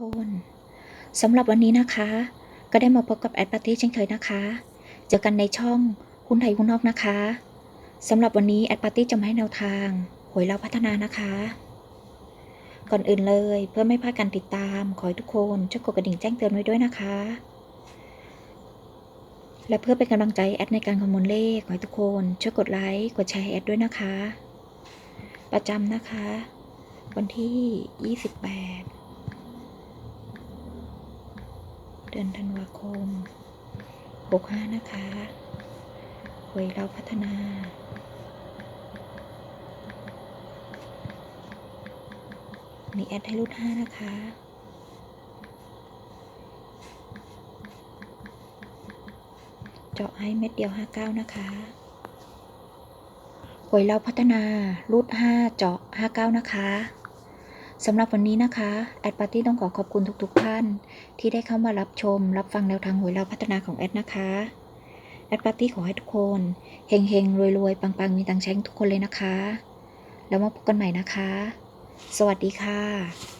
คนสำหรับวันนี้นะคะ ก็ได้มาพบกับแอดปาร์ตี้เช่นเคยนะคะ เจอกันในช่องคุณไทยคุณนอกนะคะสำหรับวันนี้แอดปาร์ตี้จะมาให้แนวทางหวยเราพัฒนานะคะ ก่อนอื่นเลยเพื่อไม่พลาดการติดตาม ขอให้ทุกคนช่วยกดกระดิ่งแจ้งเตือนไว้ด้วยนะคะ และเพื่อเป็นกำลังใจแอดในการคำนวณเลขขอให้ทุกคนช่วยกดไลค์กดแชร์แอดด้วยนะคะ ประจำนะคะ วันที่ 28 เดือนธันวาคม 65 นะคะหวยเราพัฒนามีแอดให้รุ่น5นะคะ เจาะให้เม็ดเดียว59นะคะหวยเราพัฒนารูด5เจาะ59นะคะ สำหรับวันนี้นะคะแอดปาร์ตี้ต้องขอขอบคุณทุกๆท่าน ที่ได้เข้ามารับชม รับฟังแนวทางหวยเราพัฒนาของแอดนะคะแอดปาร์ตี้ขอให้ทุกคนเฮงเฮงรวยรวยๆ ปังๆ มีตังค์ใช้ทุกคนเลยนะคะ แล้วมาพบกันใหม่นะคะ สวัสดีค่ะ